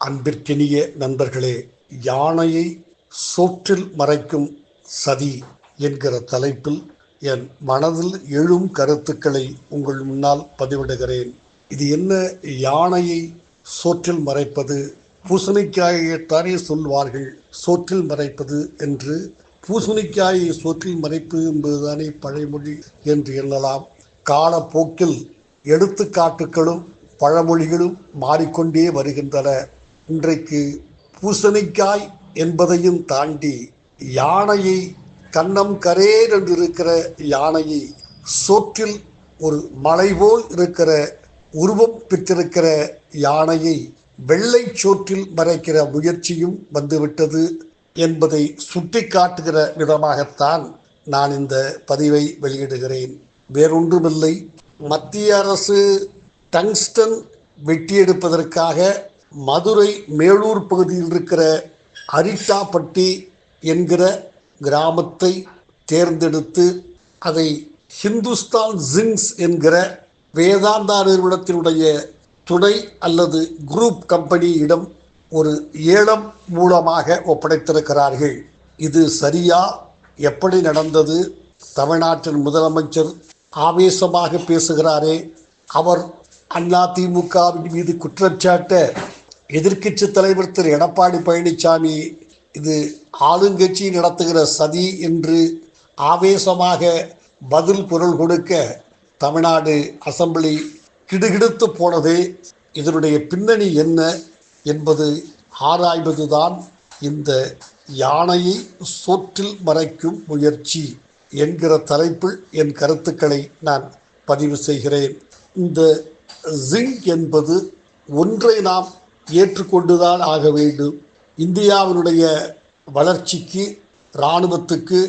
அன்பிற்கினிய நண்பர்களே யானையை சோற்றில் மறைக்கும் சதி என்கிற தலைப்பில் என் மனதில் எழும் கருத்துக்களை உங்கள் முன்னால் பதிவிடுகிறேன். இது என்ன யானையை சோற்றில் மறைப்பது? பூசணிக்காயைத்தானே சொல்வார்கள் சோற்றில் மறைப்பது என்று. பூசணிக்காயை சோற்றில் மறைப்பு என்பதுதானே பழைமொழி என்று எண்ணலாம். காலப்போக்கில் எடுத்துக்காட்டுகளும் பழமொழிகளும் மாறிக்கொண்டே வருகின்றன. இன்றைக்கு பூசணிக்காய் என்பதையும் தாண்டி யானையை கன்னம் கரேர் என்று இருக்கிற யானையை சோற்றில் ஒரு மலை போல் இருக்கிற உருவம் பெற்றிருக்கிற யானையை வெள்ளை சோற்றில் மறைக்கிற முயற்சியும் வந்துவிட்டது என்பதை சுட்டி காட்டுகிற விதமாகத்தான் நான் இந்த பதிவை வெளியிடுகிறேன். வேறொன்றுமில்லை. மத்திய அரசு டங்ஸ்டன் வெட்டியெடுப்பதற்காக மதுரை மேலூர் பகுதியில் இருக்கிற அரிட்டாப்பட்டி என்கிற கிராமத்தை தேர்ந்தெடுத்து அதை ஹிந்துஸ்தான் ஜிங்ஸ் என்கிற வேதாந்தா நிறுவனத்தினுடைய துணை அல்லது குரூப் கம்பெனியிடம் ஒரு ஏலம் மூலமாக ஒப்படைத்திருக்கிறார்கள். இது சரியா? எப்படி நடந்தது? தமிழ்நாட்டின் முதலமைச்சர் ஆவேசமாக பேசுகிறாரே. அவர் அதிமுகவின் மீது குற்றச்சாட்ட எதிர்க்கட்சி தலைவர் திரு எடப்பாடி பழனிசாமி இது ஆளுங்கட்சி நடத்துகிற சதி என்று ஆவேசமாக பதில் குரல் கொடுக்க தமிழ்நாடு அசம்பிளி கிடுகிடுத்து போனதே. இதனுடைய பின்னணி என்ன என்பது ஆராய்வதுதான் இந்த யானையை சோற்றில் மறைக்கும் முயற்சி என்கிற தலைப்பில் என் கருத்துக்களை நான் பதிவு செய்கிறேன். இந்த ஜிங்க் என்பது ஒன்றை நாம் ஏற்றுக்கொண்டுதான் ஆக வேண்டும். இந்தியாவினுடைய வளர்ச்சிக்கு இராணுவத்துக்கு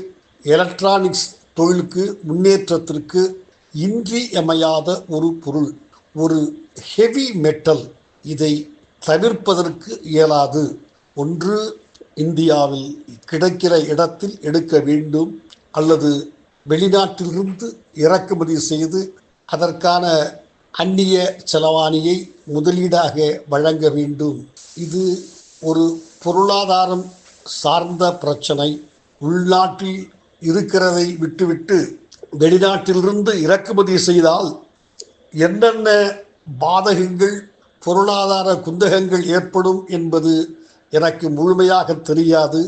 எலக்ட்ரானிக்ஸ் தொழிலுக்கு முன்னேற்றத்திற்கு இன்றியமையாத ஒரு பொருள் ஒரு ஹெவி மெட்டல் இதை தவிர்ப்பதற்கு இயலாது. ஒன்று இந்தியாவில் கிடைக்கிற இடத்தில் எடுக்க வேண்டும் அல்லது வெளிநாட்டிலிருந்து இறக்குமதி செய்து அதற்கான அந்நிய செலவாணியை முதலீடாக வழங்க வேண்டும். இது ஒரு பொருளாதாரம் சார்ந்த பிரச்சனை. உள்நாட்டில் இருக்கிறதை விட்டுவிட்டு வெளிநாட்டிலிருந்து இறக்குமதி செய்தால் என்னென்ன பாதகங்கள் பொருளாதார குந்தகங்கள் ஏற்படும் என்பது எனக்கு முழுமையாக தெரியாது.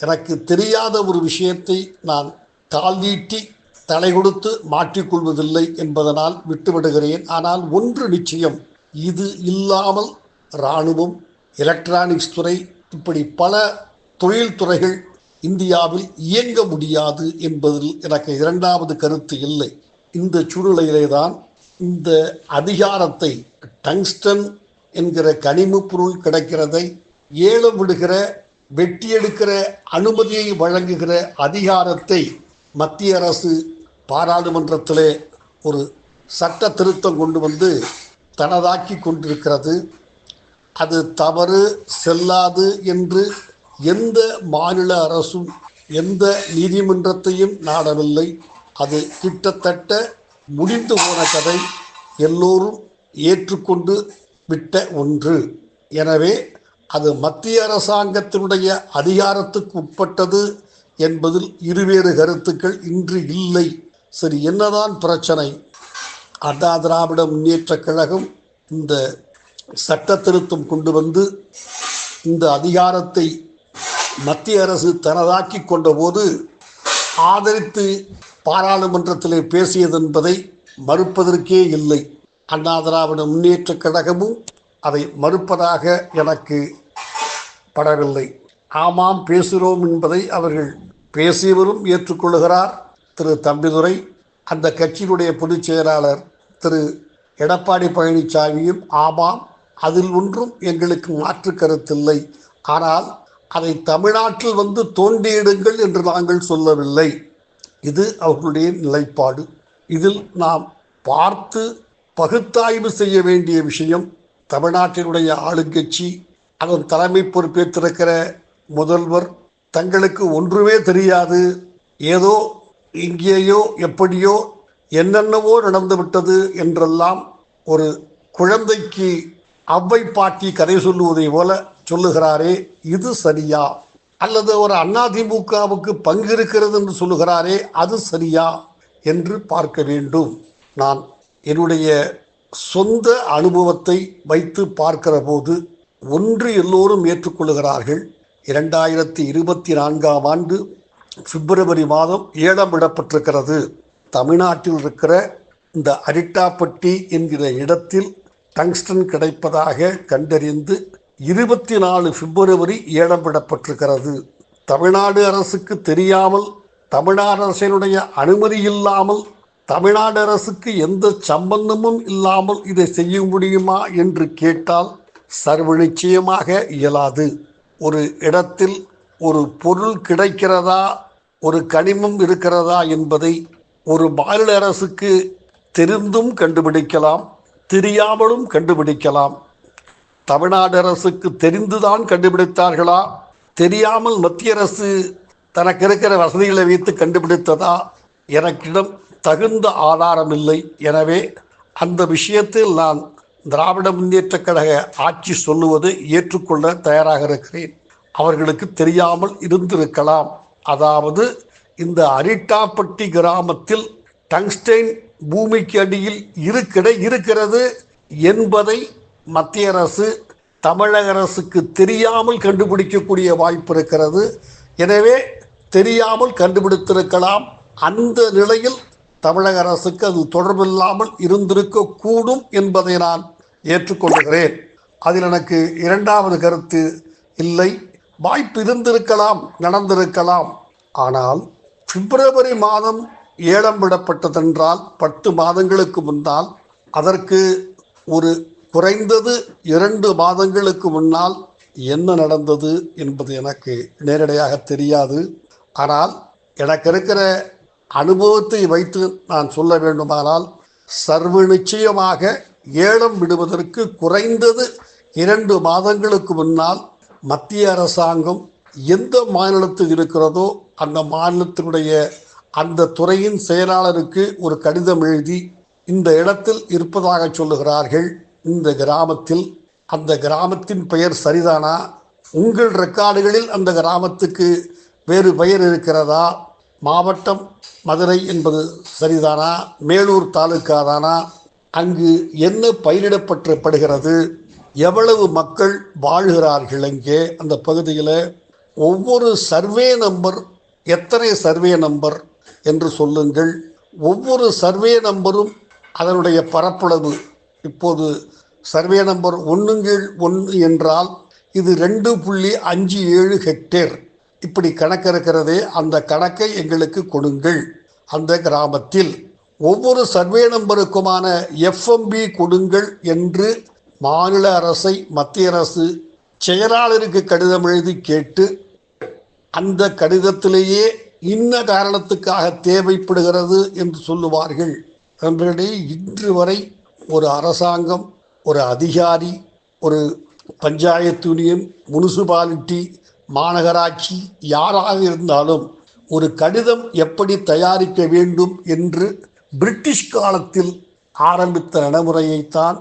எனக்கு தெரியாத ஒரு விஷயத்தை நான் கால் நீட்டி தலை கொடுத்து மாற்றிக்கொள்வதில்லை என்பதனால் விட்டுவிடுகிறேன். ஆனால் ஒன்று நிச்சயம் இது இல்லாமல் இராணுவம் எலக்ட்ரானிக்ஸ் துறை இப்படி பல தொழில்துறைகள் இந்தியாவில் இயங்க முடியாது என்பதில் எனக்கு இரண்டாவது கருத்து இல்லை. இந்த சூழ்நிலையிலே தான் இந்த அதிகாரத்தை டங்ஸ்டன் என்கிற கனிம பொருள் கிடைக்கிறதை ஏலம் விடுகிற வெட்டியெடுக்கிற அனுமதியை வழங்குகிற அதிகாரத்தை மத்திய அரசு பாராளுமன்றத்திலே ஒரு சட்ட திருத்தம் கொண்டு வந்து தனதாக்கி கொண்டிருக்கிறது. அது தவறு செல்லாது என்று எந்த மாநில அரசும் எந்த நீதிமன்றத்தையும் நாடவில்லை. அது கிட்டத்தட்ட முடிந்து போன கதை எல்லோரும் ஏற்றுக்கொண்டு விட்ட ஒன்று. எனவே அது மத்திய அரசாங்கத்தினுடைய அதிகாரத்துக்கு உட்பட்டது என்பதில் இருவேறு கருத்துக்கள் இன்று இல்லை. சரி என்னதான் பிரச்சனை? அண்ணா திராவிட முன்னேற்ற கழகம் இந்த சட்ட திருத்தம் கொண்டு வந்து இந்த அதிகாரத்தை மத்திய அரசு தனதாக்கி கொண்டபோது ஆதரித்து பாராளுமன்றத்தில் பேசியது என்பதை மறுப்பதற்கே இல்லை. அண்ணா திராவிட முன்னேற்ற கழகமும் அதை மறுப்பதாக எனக்கு படவில்லை. ஆமாம் பேசுகிறோம் என்பதை அவர்கள் பேசியவரும் ஏற்றுக்கொள்கிறார். திரு தம்பிதுரை அந்த கட்சியினுடைய பொதுச் செயலாளர் திரு எடப்பாடி பழனிசாமியும் ஆமாம் அதில் ஒன்றும் எங்களுக்கு மாற்று கருத்தில்லை. ஆனால் அதை தமிழ்நாட்டில் வந்து தோண்டியிடுங்கள் என்று நாங்கள் சொல்லவில்லை. இது அவர்களுடைய நிலைப்பாடு. இதில் நாம் பார்த்து பகுத்தாய்வு செய்ய வேண்டிய விஷயம் தமிழ்நாட்டினுடைய ஆளுங்கட்சி அதன் தலைமை பொறுப்பேற்றிருக்கிற முதல்வர் தங்களுக்கு ஒன்றுமே தெரியாது. ஏதோ இங்கேயோ எப்படியோ என்னென்னவோ நடந்து விட்டது என்றெல்லாம் ஒரு குழந்தைக்கு அவ்வை பாட்டி கதை சொல்லுவதை போல சொல்லுகிறாரே இது சரியா? அல்லது ஒரு அதிமுகவுக்கு பங்கு இருக்கிறது என்று சொல்லுகிறாரே அது சரியா என்று பார்க்க வேண்டும். நான் என்னுடைய சொந்த அனுபவத்தை வைத்து பார்க்கிற போது ஒன்று எல்லோரும் ஏற்றுக்கொள்கிறார்கள். இரண்டாயிரத்தி இருபத்தி நான்காம் ஆண்டு பிப்ரவரி மாதம் ஏலம் விடப்பட்டிருக்கிறது தமிழ்நாட்டில் இருக்கிற இந்த அரிட்டாப்பட்டி என்கிற இடத்தில் டங்ஸ்டன் கிடைப்பதாக கண்டறிந்து இருபத்தி நாலு பிப்ரவரி ஏலம் விடப்பட்டிருக்கிறது தமிழ்நாடு அரசுக்கு தெரியாமல் தமிழ்நாடு அரசினுடைய அனுமதி இல்லாமல் தமிழ்நாடு அரசுக்கு எந்த சம்பந்தமும் இல்லாமல் இதை செய்ய முடியுமா என்று கேட்டால் சர்வ நிச்சயமாக இயலாது. ஒரு இடத்தில் ஒரு பொருள் கிடைக்கிறதா ஒரு கனிமம் இருக்கிறதா என்பதை ஒரு மாநில அரசுக்கு தெரிந்தும் கண்டுபிடிக்கலாம் தெரியாமலும் கண்டுபிடிக்கலாம். தமிழ்நாடு அரசுக்கு தெரிந்துதான் கண்டுபிடித்தார்களா? தெரியாமல் மத்திய அரசு தனக்கு இருக்கிற வசதிகளை வைத்து கண்டுபிடித்ததா? எனக்கிடம் தகுந்த ஆதாரம் இல்லை. எனவே அந்த விஷயத்தில் நான் திராவிட முன்னேற்ற கழக ஆட்சி சொல்லுவதை ஏற்றுக்கொள்ள தயாராக இருக்கிறேன். அவர்களுக்கு தெரியாமல் இருந்திருக்கலாம். அதாவது இந்த அரிட்டாப்பட்டி கிராமத்தில் டங்ஸ்டைன் பூமிக்கு அடியில் இருக்கிற இருக்கிறது என்பதை மத்திய அரசு தமிழக அரசுக்கு தெரியாமல் கண்டுபிடிக்கக்கூடிய வாய்ப்பு இருக்கிறது. எனவே தெரியாமல் கண்டுபிடித்திருக்கலாம். அந்த நிலையில் தமிழக அரசுக்கு அது தொடர்பில்லாமல் இருந்திருக்க கூடும் என்பதை நான் ஏற்றுக்கொள்கிறேன். அதில் எனக்கு இரண்டாவது கருத்து இல்லை. வாய்ப்பு இருந்திருக்கலாம் நடந்திருக்கலாம். ஆனால் பிப்ரவரி மாதம் ஏலம் விடப்பட்டதென்றால் பத்து மாதங்களுக்கு முன்னால் அதற்கு ஒரு குறைந்தது இரண்டு மாதங்களுக்கு முன்னால் என்ன நடந்தது என்பது எனக்கு நேரடியாக தெரியாது. ஆனால் எனக்கு இருக்கிற அனுபவத்தை வைத்து நான் சொல்ல வேண்டுமானால் சர்வ நிச்சயமாக ஏலம் விடுவதற்கு குறைந்தது இரண்டு மாதங்களுக்கு முன்னால் மத்திய அரசாங்கம் எந்த மாநிலத்தில் இருக்கிறதோ அந்த மாநிலத்தினுடைய அந்த துறையின் செயலாளருக்கு ஒரு கடிதம் எழுதி இந்த இடத்தில் இருப்பதாக சொல்லுகிறார்கள். இந்த கிராமத்தில் அந்த கிராமத்தின் பெயர் சரிதானா? உங்கள் ரெக்கார்டுகளில் அந்த கிராமத்துக்கு வேறு பெயர் இருக்கிறதா? மாவட்டம் மதுரை என்பது சரிதானா? மேலூர் தாலுக்கா தானா அங்கு என்ன பயிரிடப்பட்டப்படுகிறது எவ்வளவு மக்கள் வாழ்கிறார்கள் அங்கே? அந்த பகுதியில் ஒவ்வொரு சர்வே நம்பர் எத்தனை சர்வே நம்பர் என்று சொல்லுங்கள். ஒவ்வொரு சர்வே நம்பரும் அதனுடைய பரப்பளவு. இப்போது சர்வே நம்பர் ஒன்றுங்கள் ஒன்று என்றால் இது ரெண்டு புள்ளி அஞ்சு ஏழு ஹெக்டேர். இப்படி கணக்கு இருக்கிறதே அந்த கணக்கை எங்களுக்கு கொடுங்கள். அந்த கிராமத்தில் ஒவ்வொரு சர்வே நம்பருக்குமான எஃப்எம்பி கொடுங்கள் என்று மாநில அரசை மத்திய அரசு செயலாளருக்கு கடிதம் எழுதி கேட்டு அந்த கடிதத்திலேயே இன்ன காரணத்துக்காக தேவைப்படுகிறது என்று சொல்லுவார்கள். நண்பர்களே இன்று வரை ஒரு அரசாங்கம் ஒரு அதிகாரி ஒரு பஞ்சாயத்து யூனியன் முனிசிபாலிட்டி மாநகராட்சி யாராக இருந்தாலும் ஒரு கடிதம் எப்படி தயாரிக்க வேண்டும் என்று பிரிட்டிஷ் காலத்தில் ஆரம்பித்த நடைமுறையைத்தான்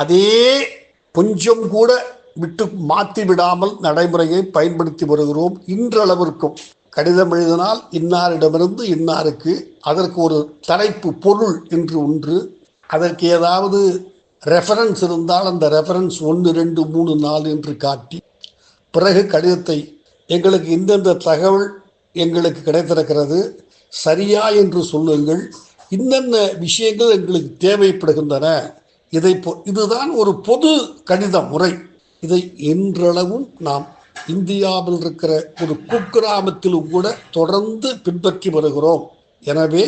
அதே கொஞ்சம் கூட விட்டு மாற்றி விடாமல் நடைமுறையை பயன்படுத்தி வருகிறோம் இன்றளவிற்கும். கடிதம் எழுதினால் இன்னாரிடமிருந்து இன்னாருக்கு அதற்கு ஒரு தலைப்பு பொருள் என்று ஒன்று. அதற்கு ஏதாவது ரெஃபரன்ஸ் இருந்தால் அந்த ரெஃபரன்ஸ் ஒன்று ரெண்டு மூணு நாலு என்று காட்டி பிறகு கடிதத்தை எங்களுக்கு இந்தந்த தகவல் எங்களுக்கு கிடைத்திருக்கிறது சரியா என்று சொல்லுங்கள். இன்னென்ன விஷயங்கள் எங்களுக்கு தேவைப்படுகின்றன. இதை இதுதான் ஒரு பொது கணித முறை. இதை இன்றளவும் நாம் இந்தியாவில் இருக்கிற ஒரு குக்கிராமத்திலும் கூட தொடர்ந்து பின்பற்றி வருகிறோம். எனவே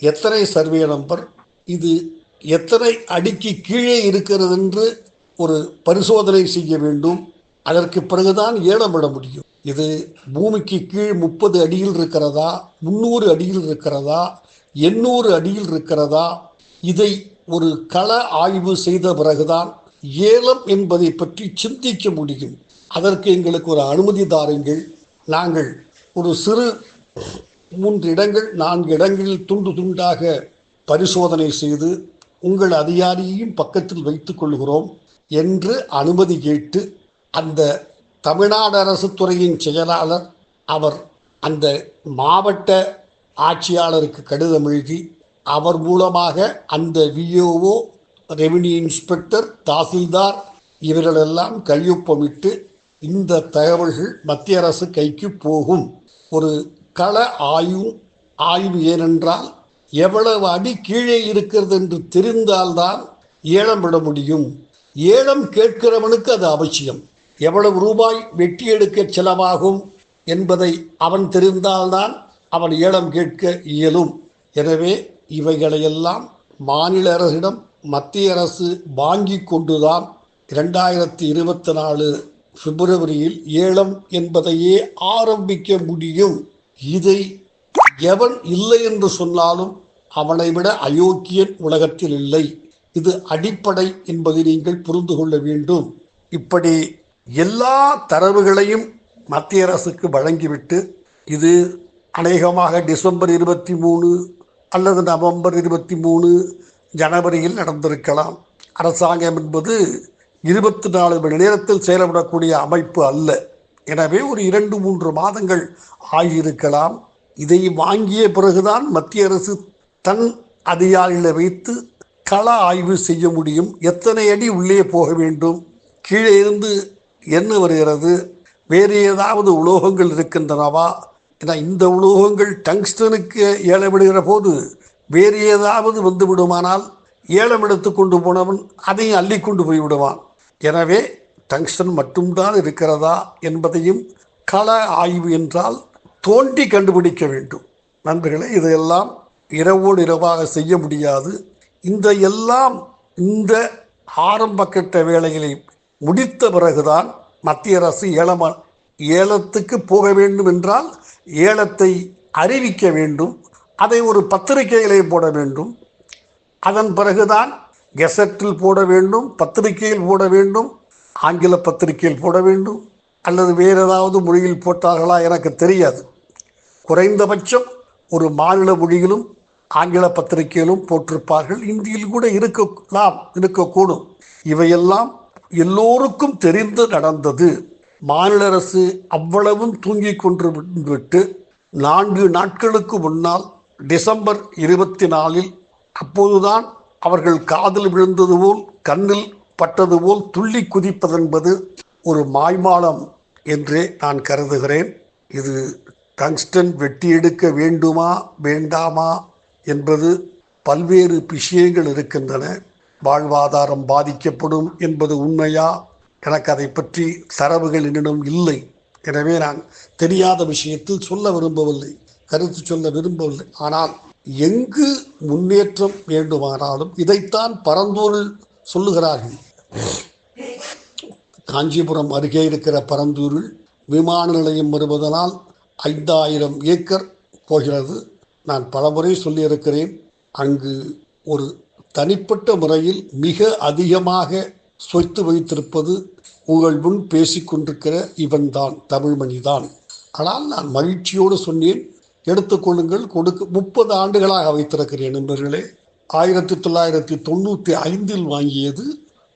எத்தனை சர்வே நம்பர் இது எத்தனை அடிக்கு கீழே இருக்கிறது என்று ஒரு பரிசோதனை செய்ய வேண்டும். அதற்கு பிறகுதான் ஏலமிட முடியும். இது பூமிக்கு கீழ் முப்பது அடியில் இருக்கிறதா முன்னூறு அடியில் இருக்கிறதா எண்ணூறு அடியில் இருக்கிறதா? இதை ஒரு கள ஆய்வு செய்த பிறகுதான் ஏலம் என்பதை பற்றி சிந்திக்க முடியும். அதற்கு எங்களுக்கு ஒரு அனுமதி தாருங்கள். நாங்கள் ஒரு சிறு மூன்று இடங்கள் நான்கு இடங்களில் துண்டு துண்டாக பரிசோதனை செய்து உங்கள் அதிகாரியையும் பக்கத்தில் வைத்துக் கொள்கிறோம் என்று அனுமதி கேட்டு அந்த தமிழ்நாடு அரசு துறையின் செயலாளர் அவர் அந்த மாவட்ட ஆட்சியாளருக்கு கடிதம் எழுதி அவர் மூலமாக அந்த விஓஓ ரெவன்யூ இன்ஸ்பெக்டர் தாசில்தார் இவர்களெல்லாம் கையொப்பமிட்டு இந்த தகவல்கள் மத்திய அரசு கைக்கு போகும். ஒரு கள ஆய்வு ஆய்வு ஏனென்றால் எவ்வளவு அடி கீழே இருக்கிறது என்று தெரிந்தால்தான் ஏலம் விட முடியும். ஏலம் கேட்கிறவனுக்கு அது அவசியம். எவ்வளவு ரூபாய் வெட்டி எடுக்க செலவாகும் என்பதை அவன் தெரிந்தால்தான் அவன் ஏலம் கேட்க இயலும். எனவே இவைகளையெல்லாம் மாநில அரசிடம் மத்திய அரசு வாங்கி கொண்டுதான் இரண்டாயிரத்தி இருபத்தி நாலு பிப்ரவரியில் ஏலம் என்பதையே ஆரம்பிக்க முடியும். இதை எவன் இல்லை என்று சொன்னாலும் அவனை விட அயோக்கியன் உலகத்தில் இல்லை. இது அடிப்படை என்பதை நீங்கள் புரிந்து கொள்ள வேண்டும். இப்படி எல்லா தரவுகளையும் மத்திய அரசுக்கு வழங்கிவிட்டு இது அநேகமாக டிசம்பர் இருபத்தி மூணு அல்லது நவம்பர் இருபத்தி மூணு ஜனவரியில் நடந்திருக்கலாம். அரசாங்கம் என்பது இருபத்தி நாலு மணி நேரத்தில் செயல்படக்கூடிய அமைப்பு அல்ல. எனவே ஒரு இரண்டு மூன்று மாதங்கள் ஆகியிருக்கலாம். இதை வாங்கிய பிறகுதான் மத்திய அரசு தன் அதிகாரிகளை வைத்து கள ஆய்வு செய்ய முடியும். எத்தனை அடி உள்ளே போக வேண்டும்? கீழே இருந்து என்ன வருகிறது? வேறு ஏதாவது உலோகங்கள் இருக்கின்றனவா? ஏன்னா இந்த உலோகங்கள் டங்ஸ்டனுக்கு ஏலமிடுகிற போது வேறு ஏதாவது வந்து விடுமானால் ஏலம் எடுத்து கொண்டு போனவன் அதையும் அள்ளி கொண்டு போய் விடுவான் எனவே டங்ஸ்டன் மட்டும்தான் இருக்கிறதா என்பதையும் கள ஆய்வு என்றால் தோண்டி கண்டுபிடிக்க வேண்டும். நண்பர்களே இதையெல்லாம் இரவோடு இரவாக செய்ய முடியாது. இந்த எல்லாம் இந்த ஆரம்ப கட்ட வேலைகளை முடித்த பிறகுதான் மத்திய அரசு ஏலம ஏலத்துக்கு போக வேண்டும் என்றால் ஏலத்தை அறிவிக்க வேண்டும் அதை ஒரு பத்திரிகையிலே போட வேண்டும். அதன் பிறகுதான் கெசட்டில் போட வேண்டும் பத்திரிகையில் போட வேண்டும் ஆங்கில பத்திரிகையில் போட வேண்டும் அல்லது வேறு ஏதாவது மொழியில் போட்டார்களா எனக்கு தெரியாது. குறைந்தபட்சம் ஒரு மாநில மொழியிலும் ஆங்கில பத்திரிகையிலும் போட்டிருப்பார்கள். இந்தியில் கூட இருக்கலாம் இருக்கக்கூடும். இவையெல்லாம் எல்லோருக்கும் தெரிந்து நடந்தது. மாநில அரசு அவ்வளவும் தூங்கிக் கொண்டு விட்டு நான்கு நாட்களுக்கு முன்னால் டிசம்பர் இருபத்தி நாலில் அப்போதுதான் அவர்கள் காதில் விழுந்தது போல் கண்ணில் பட்டது போல் துள்ளி குதிப்பதென்பது ஒரு மாய்மாலம் என்றே நான் கருதுகிறேன். இது டங்ஸ்டன் வெட்டி எடுக்க வேண்டுமா வேண்டாமா என்பது பல்வேறு விஷயங்கள் இருக்கின்றன. வாழ்வாதாரம் பாதிக்கப்படும் என்பது உண்மையா எனக்கு அதை பற்றி தரவுகள் என்னிடம் இல்லை. எனவே நான் தெரியாத விஷயத்தில் சொல்ல விரும்பவில்லை. கருத்து சொல்ல விரும்பவில்லை. ஆனால் எங்கு முன்னேற்றம் வேண்டுமானாலும் இதைத்தான் பரந்தூரில் சொல்லுகிறார்கள். காஞ்சிபுரம் அருகே இருக்கிற பரந்தூரில் விமான நிலையம் வருவதனால் ஐந்தாயிரம் ஏக்கர் போகிறது. நான் பலமுறை சொல்லியிருக்கிறேன். அங்கு ஒரு தனிப்பட்ட முறையில் மிக அதிகமாக சொத்து வைத்திருப்பது உங்கள் முன் பேசிக்கொண்டிருக்கிற இவன்தான் தமிழ்மணிதான் ஆனால் நான் மகிழ்ச்சியோடு சொன்னேன் எடுத்துக்கொள்ளுங்கள் கொடுக்க முப்பது ஆண்டுகளாக வைத்திருக்கிறேன் நண்பர்களே. ஆயிரத்தி தொள்ளாயிரத்தி தொண்ணூற்றி ஐந்தில் வாங்கியது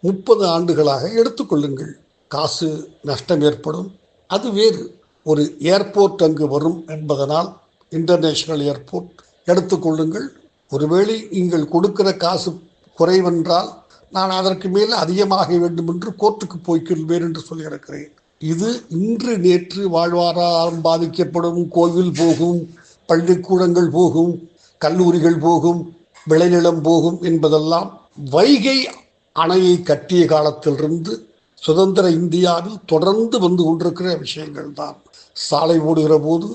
முப்பது ஆண்டுகளாக எடுத்துக்கொள்ளுங்கள் காசு நஷ்டம் ஏற்படும். அது வேறு ஒரு ஏர்போர்ட் அங்கு வரும் என்பதனால் இன்டர்நேஷனல் ஏர்போர்ட் எடுத்துக்கொள்ளுங்கள் ஒருவேளை நீங்கள் கொடுக்கிற காசு குறைவென்றால் நான் அதற்கு மேல் அதிகமாக வேண்டும் என்று கோர்ட்டுக்கு போய்க்கொள்வேன் என்று சொல்லியிருக்கிறேன். இது இன்று நேற்று வாழ்வாதாரம் பாதிக்கப்படும் கோவில் போகும் பள்ளிக்கூடங்கள் போகும் கல்லூரிகள் போகும் விளைநிலம் போகும் என்பதெல்லாம் வைகை அணையை கட்டிய காலத்திலிருந்து சுதந்திர இந்தியாவில் தொடர்ந்து வந்து கொண்டிருக்கிற விஷயங்கள் தான். சாலை ஓடுகிற போது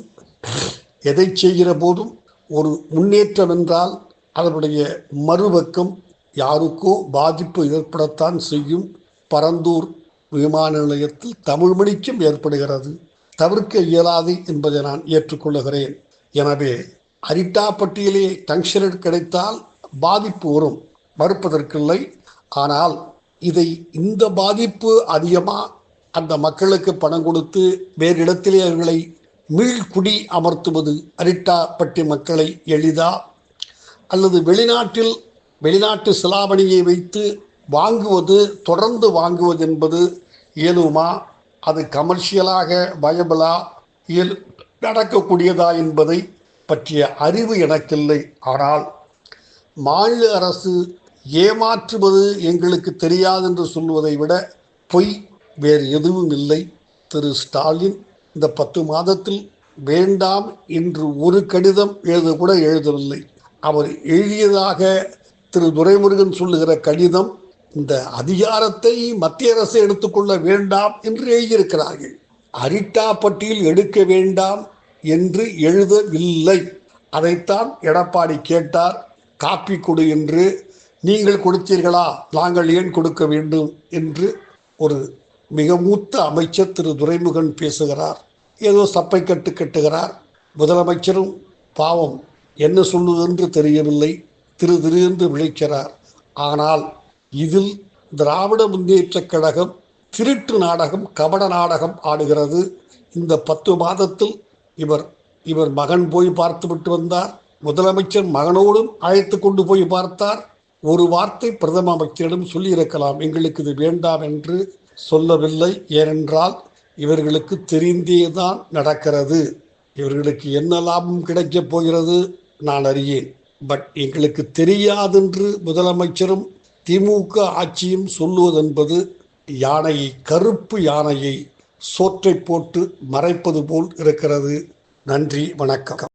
எதை செய்கிற போதும் ஒரு முன்னேற்றம் என்றால் அதனுடைய மறுபக்கம் யாருக்கோ பாதிப்பு ஏற்படத்தான் செய்யும் பரந்தூர் விமான நிலையத்தில் தமிழ் மணிக்கும் ஏற்படுகிறது. தவிர்க்க இயலாது என்பதை நான் ஏற்றுக்கொள்ளுகிறேன். எனவே அரிட்டாப்பட்டியிலே டங்ஷனட் கிடைத்தால் பாதிப்பு வரும். மறுப்பதற்கில்லை. ஆனால் இதை இந்த பாதிப்பு அதிகமாக அந்த மக்களுக்கு பணம் கொடுத்து வேறு இடத்திலே அவர்களை மீள்குடி அமர்த்துவது அரிட்டாப்பட்டி மக்களை எளிதா? அல்லது வெளிநாட்டில் வெளிநாட்டு சிலாவணியை வைத்து வாங்குவது தொடர்ந்து வாங்குவது என்பது இயலுமா அது கமர்ஷியலாக வயபிளா? இயல் நடக்கக்கூடியதா என்பதை பற்றிய அறிவு எனக்கில்லை. ஆனால் மாநில அரசு ஏமாற்றுவது எங்களுக்கு தெரியாது என்று சொல்வதை விட பொய் வேறு எதுவும் இல்லை. திரு. ஸ்டாலின் இந்த பத்து மாதத்தில் வேண்டாம் என்று ஒரு கடிதம் எழுத கூட எழுதவில்லை. அவர் எழுதியதாக திரு துரைமுருகன் சொல்லுகிற கடிதம் இந்த அதிகாரத்தை மத்திய அரசு எடுத்துக்கொள்ள வேண்டாம் என்று எழுதியிருக்கிறார்கள் அரிட்டா பட்டியல் எடுக்க வேண்டாம் என்று எழுதவில்லை. அதைத்தான் எடப்பாடி கேட்டார். காப்பி கொடு என்று நீங்கள் கொடுத்தீர்களா? நாங்கள் ஏன் கொடுக்க வேண்டும்? என்று ஒரு மிக மூத்த அமைச்சர் திரு துரைமுகன் பேசுகிறார். ஏதோ சப்பை கட்டு கட்டுகிறார். முதலமைச்சரும் பாவம் என்ன சொல்லுவது என்று தெரியவில்லை. திரு திரு என்று விழிக்கிறார் ஆனால் இதில் திராவிட முன்னேற்றக் கழகம் திருட்டு நாடகம் கபட நாடகம் ஆடுகிறது. இந்த பத்து மாதத்தில் இவர் இவர் மகன் போய் பார்த்துவிட்டு வந்தார். முதலமைச்சர் மகனோடும் அழைத்து கொண்டு போய் பார்த்தார். ஒரு வார்த்தை பிரதம அமைச்சரிடம் சொல்லியிருக்கலாம். எங்களுக்கு இது வேண்டாம் என்று சொல்லவில்லை. ஏனென்றால் இவர்களுக்கு தெரிந்தேதான் நடக்கிறது. இவர்களுக்கு என்ன லாபம் கிடைக்கப் போகிறது? நான் அறியேன். பட் எங்களுக்கு தெரியாதென்று முதலமைச்சரும் திமுக ஆட்சியும் சொல்லுவதென்பது யானையை கருப்பு யானையை சோற்றை போட்டு மறைப்பது போல் இருக்கிறது. நன்றி வணக்கம்.